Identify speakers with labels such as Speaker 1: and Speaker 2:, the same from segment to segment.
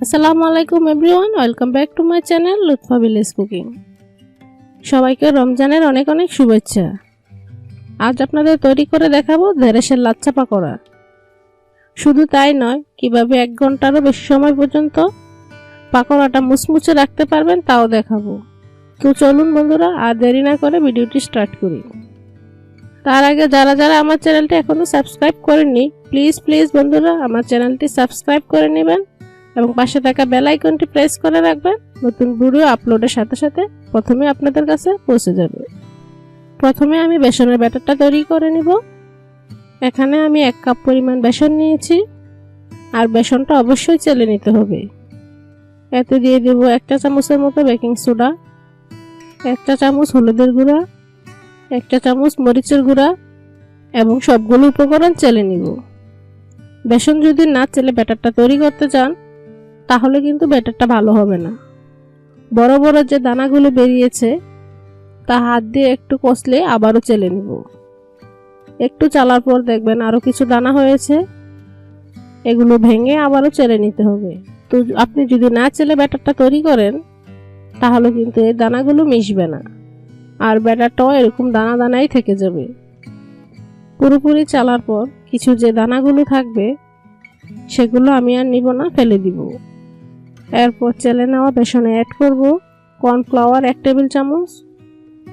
Speaker 1: আসসালামু আলাইকুম everyone, welcome back to my channel Lutfa village cooking. সবাইকে রমজানের অনেক অনেক শুভেচ্ছা। আজ আপনাদের তৈরি করে দেখাবো দেরেশের লাচ্চা পাকোড়া। শুধু তাই নয়, কীভাবে এক ঘন্টারও বেশি সময় পর্যন্ত পাকোড়াটা মুচমুচে রাখতে পারবেন তাও দেখাবো। তো চলুন বন্ধুরা, আর দেরি না করে ভিডিওটি স্টার্ট করি। তার আগে যারা যারা আমার চ্যানেলটি এখনও সাবস্ক্রাইব করেননি, প্লিজ প্লিজ বন্ধুরা, আমার চ্যানেলটি সাবস্ক্রাইব করে নেবেন। এবং পাশে থাকা বেল আইকনটি প্রেস করে রাখবেন। নতুন ভিডিও আপলোডের সাথে সাথে প্রথমে আপনাদের কাছে পৌঁছে যাবে। প্রথমে আমি বেসনের ব্যাটারটা তৈরি করে নিব। এখানে আমি এক কাপ পরিমাণ বেসন নিয়েছি। আর বেসনটা অবশ্যই চেলে নিতে হবে। এতে দিয়ে দেব একটা চামচের মতো বেকিং সোডা একটা চামচ হলুদের গুঁড়া, একটা চামচ মরিচের গুঁড়া এবং সবগুলো উপকরণ চেলে নিব। বেসন যদি না চেলে ব্যাটারটা তৈরি করতে চান তাহলে কিন্তু ব্যাটারটা ভালো হবে না। বড় বড় যে দানাগুলো বেরিয়েছে, তা হাত দিয়ে একটু কষলে আবারও চেলে নিব। একটু চালার পর দেখবেন আরও কিছু দানা হয়েছে, এগুলো ভেঙে আবারও চেলে নিতে হবে। তো আপনি যদি না চেলে ব্যাটারটা তৈরি করেন, তাহলে কিন্তু এই দানাগুলো মিশবে না। আর ব্যাটারটাও এরকম দানা দানাই থেকে যাবে। পুরোপুরি চালার পর কিছু যে দানাগুলো থাকবে, সেগুলো আমি আর নিব না, ফেলে দিব। এরপর চেলে নেওয়া বেসনে অ্যাড করব কর্নফ্লাওয়ার এক টেবিল চামচ,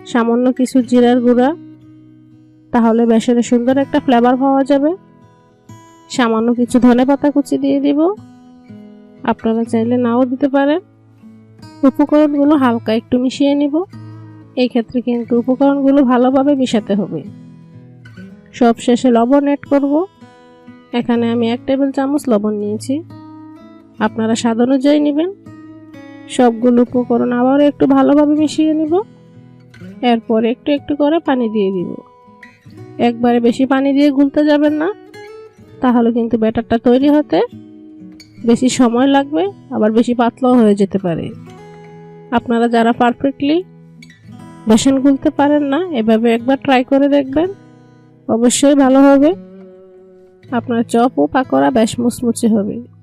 Speaker 1: সামান্য কিছু জিরার গুঁড়া। তাহলে বেসনে সুন্দর একটা ফ্লেভার পাওয়া যাবে। সামান্য কিছু ধনে পাতা কুচি দিয়ে দিব। আপনারা চাইলে নাও দিতে পারেন। উপকরণগুলো হালকা একটু মিশিয়ে নিব। এই ক্ষেত্রে কিন্তু উপকরণগুলো ভালোভাবে মিশাতে হবে। সব শেষে লবণ অ্যাড করব। এখানে আমি এক টেবিল চামচ লবণ নিয়েছি। আপনারা স্বাদ অনুযায়ী নেবেন। সবগুলো উপকরণ আবারও একটু ভালোভাবে মিশিয়ে নিব। এরপর একটু একটু করে পানি দিয়ে দিব। একবারে বেশি পানি দিয়ে গুলতে যাবেন না। তাহলে কিন্তু ব্যাটারটা তৈরি হতে বেশি সময় লাগবে, আবার বেশি পাতলাও হয়ে যেতে পারে। আপনারা যারা পারফেক্টলি বেসন গুলতে পারেন না, এভাবে একবার ট্রাই করে দেখবেন। অবশ্যই ভালো হবে। আপনার চপ ও পাকোড়া বেশ মুচমুচে হবে।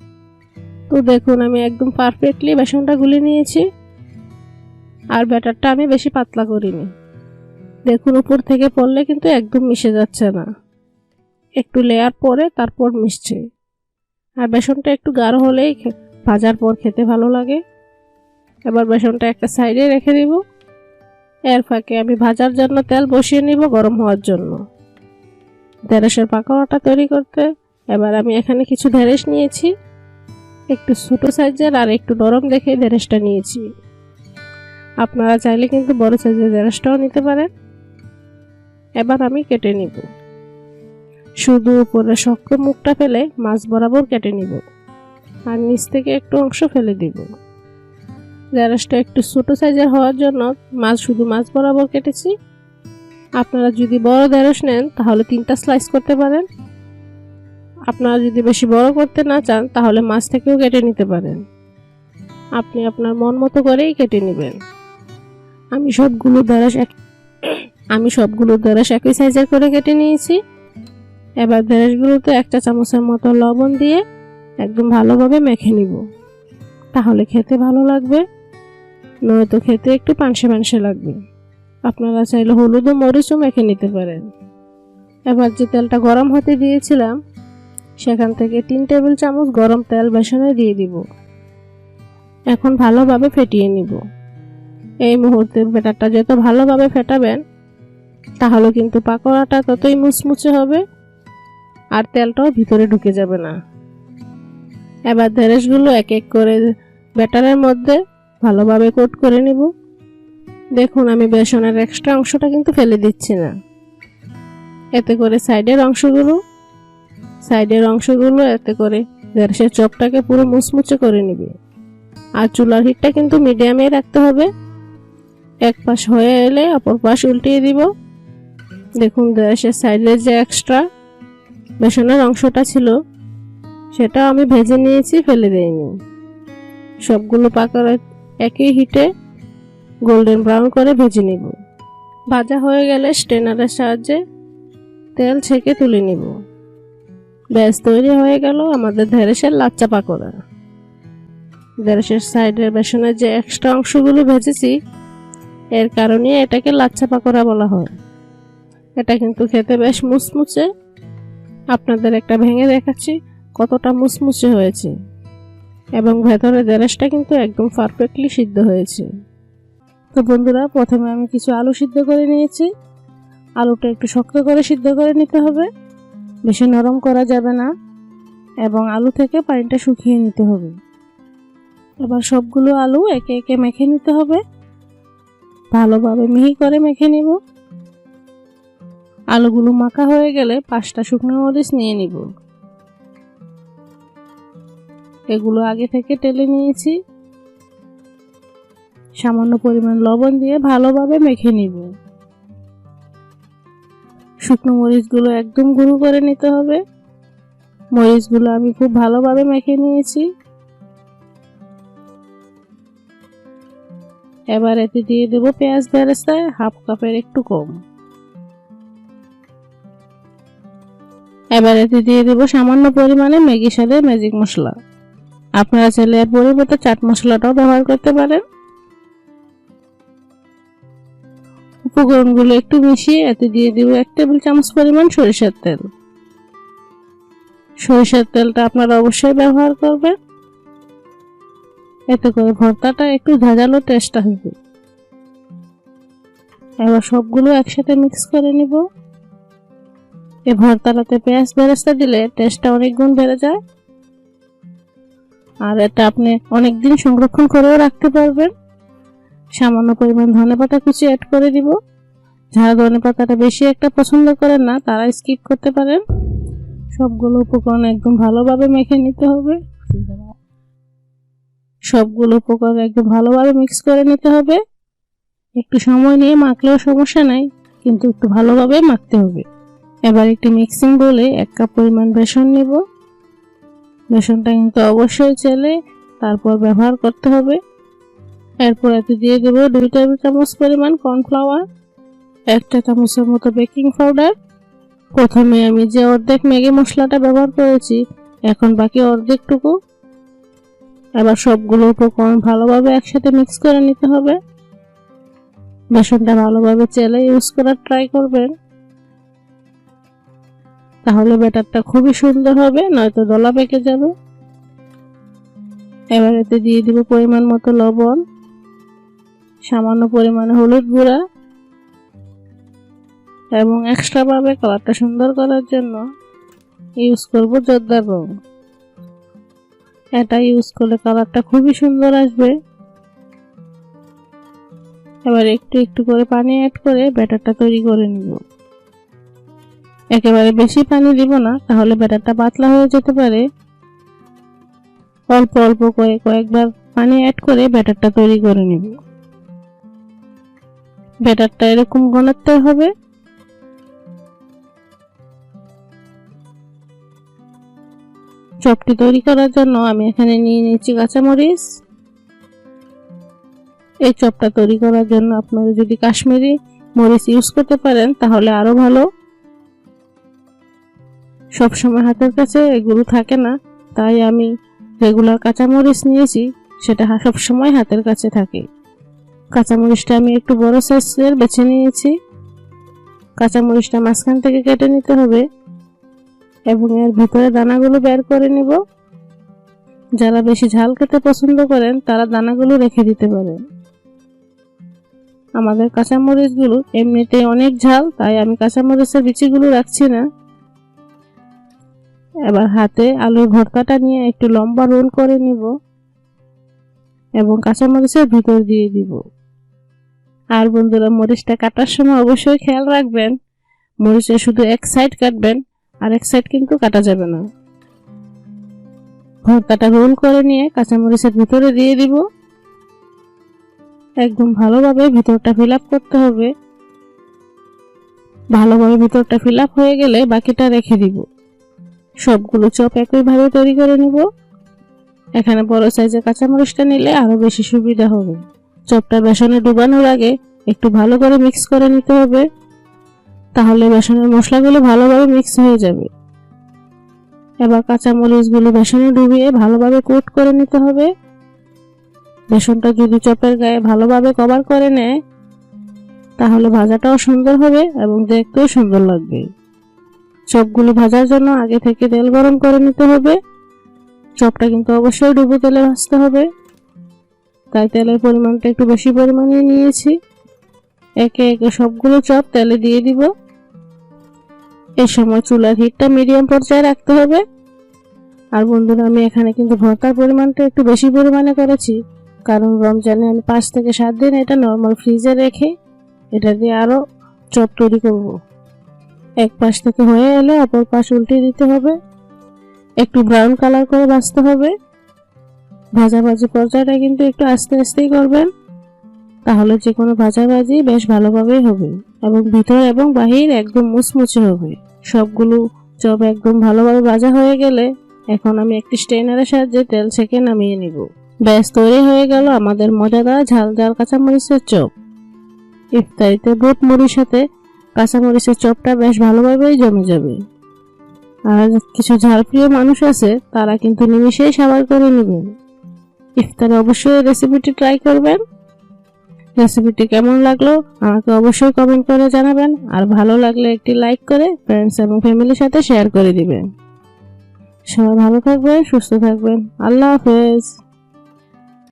Speaker 1: তো দেখুন, আমি একদম পারফেক্টলি বেসনটা গুলে নিয়েছি। আর ব্যাটারটা আমি বেশি পাতলা করিনি। দেখুন, উপর থেকে পড়লে কিন্তু একদম মিশে যাচ্ছে না। একটু লেয়ার পরে তারপর মিশছে। আর বেসনটা একটু গাঢ় হলেই ভাজার পর খেতে ভালো লাগে। এবার বেসনটা একটা সাইডে রেখে দিব। এর ফাঁকে আমি ভাজার জন্য তেল বসিয়ে নিব গরম হওয়ার জন্য। ঢেঁড়সের পাকোড়াটা তৈরি করতে। এবার আমি এখানে কিছু ঢেঁড়স নিয়েছি। একটু ছোটো সাইজের আর একটু নরম দেখে ঢেঁড়সটা নিয়েছি। আপনারা চাইলে কিন্তু বড় সাইজের ঢেঁড়সটাও নিতে পারেন। এবার আমি কেটে নিব। শুধু উপরে শক্ত মুখটা ফেলে মাছ বরাবর কেটে নিব। আর নিচ থেকে একটু অংশ ফেলে দিব। ঢেঁড়সটা একটু ছোটো সাইজের হওয়ার জন্য মাছ শুধু মাছ বরাবর কেটেছি। আপনারা যদি বড় ঢেঁড়স নেন তাহলে তিনটা স্লাইস করতে পারেন। আপনারা যদি বেশি বড় করতে না চান, তাহলে মাছ থেকেও কেটে নিতে পারেন। আপনি আপনার মন মতো করেই কেটে নেবেন। আমি সবগুলো দ্বারা আমি সবগুলো দ্বারা একই সাইজের করে কেটে নিয়েছি। এবার ঢেঁড়সগুলোতে একটা চামচের মতো লবণ দিয়ে একদম ভালোভাবে মেখে নিব। তাহলে খেতে ভালো লাগবে, নয়তো খেতে একটু পানসে পানসে লাগবে। আপনারা চাইলে হলুদ ও মরিচও মেখে নিতে পারেন। এবার যে তেলটা গরম হতে দিয়েছিলাম সেখান থেকে তিন টেবিল চামচ গরম তেল বেসনে দিয়ে দিব। এখন ভালোভাবে ফেটিয়ে নিব। এই মুহূর্তে ব্যাটারটা যত ভালোভাবে ফেটাবেন, তাহলে কিন্তু পাকোড়াটা ততই মুচমুচে হবে আর তেলটাও ভিতরে ঢুকে যাবে না। এবার ঢেঁড়সগুলো এক এক করে ব্যাটারের মধ্যে ভালোভাবে কোট করে নিব। দেখুন, আমি বেসনের এক্সট্রা অংশটা কিন্তু ফেলে দিচ্ছি না। এতে করে সাইডের অংশগুলো সাইডের অংশগুলো এতে করে ঢেঁড়সের চপটাকে পুরো মুচমুচে করে নিবে। আর চুলার হিটটা কিন্তু মিডিয়ামে রাখতে হবে। এক পাশ হয়ে এলে অপর পাশ উল্টিয়ে দিব। দেখুন ঢেঁড়সের সাইডের যে এক্সট্রা বেসনের অংশটা ছিল সেটা আমি ভেজে নিয়েছি, ফেলে দেইনি। সবগুলো পাকার একই হিটে গোল্ডেন ব্রাউন করে ভেজে নিব। ভাজা হয়ে গেলে স্টেনারের সাহায্যে তেল ছেঁকে তুলে নিব। ব্যাস, তৈরি হয়ে গেল আমাদের ঢেঁড়সের লাচ্চা পাকোড়া। দেড়শের সাইডের বেসনের যে এক্সট্রা অংশগুলো ভেজেছি, এর কারণে এটাকে লাচ্ছা পাকোড়া বলা হয়। এটা কিন্তু খেতে বেশ মুচমুচে। আপনাদের একটা ভেঙে দেখাচ্ছি কতটা মুচমুচে হয়েছে। এবং ভেতরে দেড়শটা কিন্তু একদম পারফেক্টলি সিদ্ধ হয়েছে। তো বন্ধুরা, প্রথমে আমি কিছু আলু সিদ্ধ করে নিয়েছি। আলুটা একটু শক্ত করে সিদ্ধ করে নিতে হবে। বেশি নরম করা যাবে না এবং আলু থেকে পানিটা শুকিয়ে নিতে হবে। এবার সবগুলো আলু একে একে মেখে নিতে হবে। ভালোভাবে মিহি করে মেখে নিব। আলুগুলো মাখা হয়ে গেলে পাঁচটা শুকনো মরিচ নিয়ে নিব। এগুলো আগে থেকে টেলে নিয়েছি। সামান্য পরিমাণ লবণ দিয়ে ভালোভাবে মেখে নিব। শুকনো মরিচগুলো একদম গুঁড়ো করে নিতে হবে। মরিচগুলো আমি খুব ভালোভাবে মেখে নিয়েছি। এবার এতে দিয়ে দেবো পেঁয়াজ বেরেস্তায় হাফ কাপের একটু কম। এবার এতে দিয়ে দেবো সামান্য পরিমাণে ম্যাগি সালে ম্যাজিক মশলা। আপনারা চাইলে এর পরিবর্তে চাট মশলাটাও ব্যবহার করতে পারেন। উপকরণগুলো একটু মিশিয়ে এতে দিয়ে দিব এক টেবিল চামচ পরিমাণ সরিষার তেল। সরিষার তেলটা আপনারা অবশ্যই ব্যবহার করবেন। এতে করে ভর্তাটা একটু ঝাঁঝালো টেস্ট আসবে এবার সবগুলো একসাথে মিক্স করে নিব। এ ভর্তাটাতে পেঁয়াজ বেরেস্তা দিলে টেস্টটা অনেক গুণ বেড়ে যায়। আর এটা আপনি অনেক দিন সংরক্ষণ করেও রাখতে পারবেন। সামান্য পরিমাণ ধনে পাতা কুচি অ্যাড করে দিব। যারা ধনে পাতাটা বেশি একটা পছন্দ করেন না, তারা স্কিপ করতে পারেন। সবগুলো উপকরণ একদম ভালোভাবে মেখে নিতে হবে। সবগুলো উপকরণ একদম ভালোভাবে মিক্স করে নিতে হবে। একটু সময় নিয়ে মাখলেও সমস্যা নাই, কিন্তু একটু ভালোভাবে মাখতে হবে। এবার একটি মিক্সিং বলে এক কাপ পরিমাণ বেসন নিব। বেসনটা কিন্তু অবশ্যই চেলে, তারপর ব্যবহার করতে হবে। এরপর এতে দিয়ে দেবো দুই টেবিল চামচ পরিমাণ কর্নফ্লাওয়ার, একটা চামচের মতো বেকিং পাউডার। প্রথমে আমি যে অর্ধেক ম্যাগি মশলাটা ব্যবহার করেছি, এখন বাকি অর্ধেকটুকু। এবার সবগুলো উপকরণ ভালোভাবে একসাথে মিক্স করে নিতে হবে। বেসনটা ভালোভাবে চেলে ইউজ করার ট্রাই করবেন। তাহলে ব্যাটারটা খুবই সুন্দর হবে, নয়তো দলা পেকে যাবে। এবার এতে দিয়ে দিব পরিমাণ মতো লবণ। সামান্য পরিমাণে হলুদ গুঁড়া এবং এক্সট্রা ভাবে কালারটা সুন্দর করার জন্য ইউজ করব জর্দার রং। এটা ইউজ করলে কালারটা খুবই সুন্দর আসবে। এবার একটু একটু করে পানি অ্যাড করে ব্যাটারটা তৈরি করে নিব। একেবারে বেশি পানি দিব না, তাহলে ব্যাটারটা পাতলা হয়ে যেতে পারে। অল্প অল্প করে কয়েকবার পানি অ্যাড করে ব্যাটারটা তৈরি করে নিব। ব্যাটারটা এরকম ঘনত্বের হবে। চপটি তৈরি করার জন্য আমি এখানে নিয়ে নিচ্ছি কাঁচামরিচ। এই চপটা তৈরি করার জন্য আপনারা যদি কাশ্মীরি মরিচ ইউজ করতে পারেন, তাহলে আরও ভালো। সবসময় হাতের কাছে এগুলো থাকে না, তাই আমি রেগুলার কাঁচামরিচ নিয়েছি, সেটা সবসময় হাতের কাছে থাকে। কাঁচামরিচটা আমি একটু বড় সাইজের বেছে নিয়েছি। কাঁচামরিচটা মাঝখান থেকে কেটে নিতে হবে এবং এর ভিতরে দানাগুলো বের করে নিব। যারা বেশি ঝাল খেতে পছন্দ করেন, তারা দানাগুলো রেখে দিতে পারেন। আমাদের কাঁচামরিচগুলো এমনিতেই অনেক ঝাল, তাই আমি কাঁচামরিচের বিচিগুলো রাখছি না। এবার হাতে আলুর ভর্তাটা নিয়ে একটু লম্বা রোল করে নিব এবং কাঁচামরিচের ভিতর দিয়ে দিব। আর বন্ধুরা মরিচটা কাটার সময় অবশ্যই খেয়াল রাখবেন। মরিচের শুধু এক সাইড কাটবেন, আর এক সাইড কিন্তু কাটা যাবে না। ভর্তাটা রোল করে নিয়ে কাঁচামরিচের ভিতরে দিয়ে দিব। একদম ভালোভাবে ভিতরটা ফিল করতে হবে। ভালোভাবে ভিতরটা ফিল হয়ে গেলে বাকিটা রেখে দিব। সবগুলো চপ একইভাবে তৈরি করে নিব। এখানে বড় সাইজের কাঁচামরিচটা নিলে আরও বেশি সুবিধা হবে। চপটা বেসনে ডুবানোর আগে একটু ভালো করে মিক্স করে নিতে হবে। তাহলে বেসনের মশলাগুলো ভালোভাবে মিক্স হয়ে যাবে। এবার কাঁচামরিচগুলো বেসনে ডুবিয়ে ভালোভাবে কোট করে নিতে হবে। বেসনটা যদি চপের গায়ে ভালোভাবে কভার করে নেয়, তাহলে ভাজাটাও সুন্দর হবে এবং দেখতেও সুন্দর লাগবে। চপগুলো ভাজার জন্য আগে থেকে তেল গরম করে নিতে হবে। চপটা কিন্তু অবশ্যই ডুবো তেলে ভাজতে হবে। তাই তেলের পরিমাণটা একটু বেশি পরিমাণে নিয়েছি। একে একে সবগুলো চপ তেলে দিয়ে দিব। এই সময় চুলার হিটটা মিডিয়াম পর্যায়ে রাখতে হবে। আর বন্ধুরা, আমি এখানে কিন্তু ভর্তার পরিমাণটা একটু বেশি পরিমাণে করেছি। কারণ রমজানে আমি পাঁচ থেকে সাত দিন এটা নর্মাল ফ্রিজে রেখে এটা দিয়ে আরও চপ তৈরি করব। এক পাশ থেকে হয়ে এলে অপর পাশ উল্টে দিতে হবে। একটু ব্রাউন কালার করে বাঁচতে হবে। ভাজাভাজি পর্যায়টা কিন্তু একটু আস্তে আস্তেই করবেন, তাহলে যে কোনো ভাজাভাজি বেশ ভালোভাবেই হবে এবং ভিতর এবং বাহির একদম মুচমুচে হবে। সবগুলো চপ একদম ভালোভাবে ভাজা হয়ে গেলে এখন আমি একটি স্ট্রেনারের সাহায্যে তেল ছেঁকে নামিয়ে নিব। ব্যাস, তৈরি হয়ে গেল আমাদের মজাদার ঝাল ঝাল কাঁচামরিচের চপ। ইফতারিতে বুট মুড়ির সাথে কাঁচামরিচের চপটা বেশ ভালোভাবেই জমে যাবে। আর কিছু ঝালপ্রিয় মানুষ আছে, তারা কিন্তু নিমিশেই সাবার করে নেবেন ইফতারে অবশ্যই রেসিপিটি ট্রাই করবেন। রেসিপিটি কেমন লাগল আমাকে অবশ্যই কমেন্ট করে জানাবেন। আর ভালো লাগলে একটি লাইক করে ফ্রেন্ডস এবং ফ্যামিলির সাথে শেয়ার করে দিবেন। সবাই ভালো থাকবেন, সুস্থ থাকবেন। আল্লাহ হাফেজ।